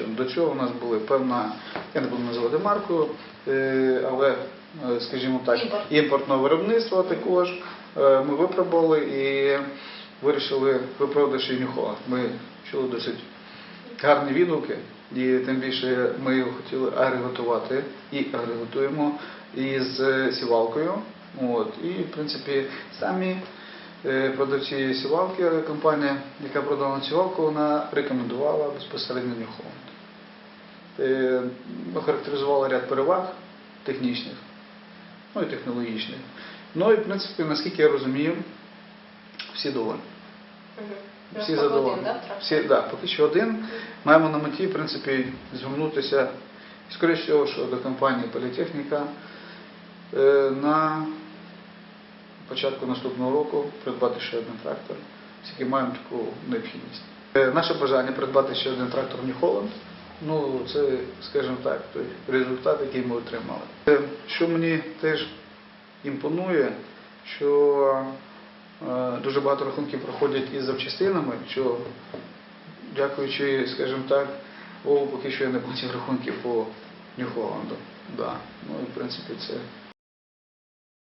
чином. До цього у нас була певна, я не буду називати марку, е, але, е, скажімо так, Імпорт. імпортного виробництва також. Е, Ми випробували і вирішили виправдати Нюхола. Ми чули досить гарні відгуки, і тим більше ми його хотіли агрегатувати і агрегатуємо із сівалкою. От. І, в принципі, самі продавці сівалки, компанія, яка продала сівалку, вона рекомендувала безпосередньо New Holland. Е, Охарактеризувала ряд переваг технічних, ну і технологічних. Ну і, в принципі, наскільки я розумію, всі доволі. Всі Ну, задоволені. Всі, да, поки що один. Маємо на меті, в принципі, звернутися, скоріше всього, що до компанії Політехніка е, на початку наступного року придбати ще один трактор, оскільки маємо таку необхідність. Е, Наше бажання придбати ще один трактор New Holland. Ну, це, скажімо так, той результат, який ми отримали. Е, Що мені теж імпонує, що е, дуже багато рахунків проходять із запчастинами, що дякуючи, скажімо так, Богу, поки що я не бачив рахунків по Нью-Холланду. Да. Ну, і, в принципі, це